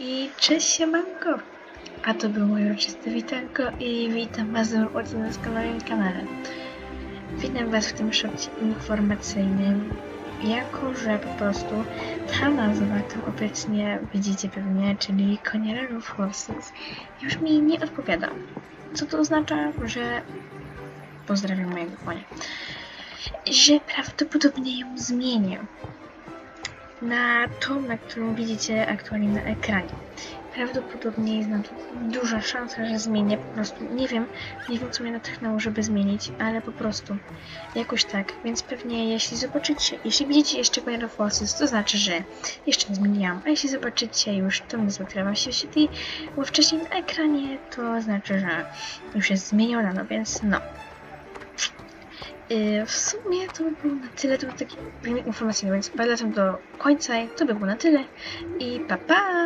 I cześć siemanko! A to było moje uroczyste witanko i witam was w na moim kanale. Witam was w tym szopcie informacyjnym, jako że po prostu ta nazwa, to obecnie widzicie pewnie, czyli of Horses, już mi nie odpowiada. Co to oznacza, że pozdrawiam mojego konia. Że prawdopodobnie ją zmienię na na którą widzicie aktualnie na ekranie. Prawdopodobnie jest na to duża szansa, że zmienię. Po prostu nie wiem, nie wiem co mnie natchnęło, żeby zmienić, ale po prostu jakoś tak. Więc pewnie jeśli zobaczycie, jeśli widzicie jeszcze Coin of Forces, to znaczy, że jeszcze zmieniłam. A jeśli zobaczycie już tą nazwę, która wam się wcześniej na ekranie, to znaczy, że już jest zmieniona, no więc no. Yy, W sumie to by było na tyle, to był taki filmik informacyjny, więc polecam do końca to by było na tyle. I pa pa!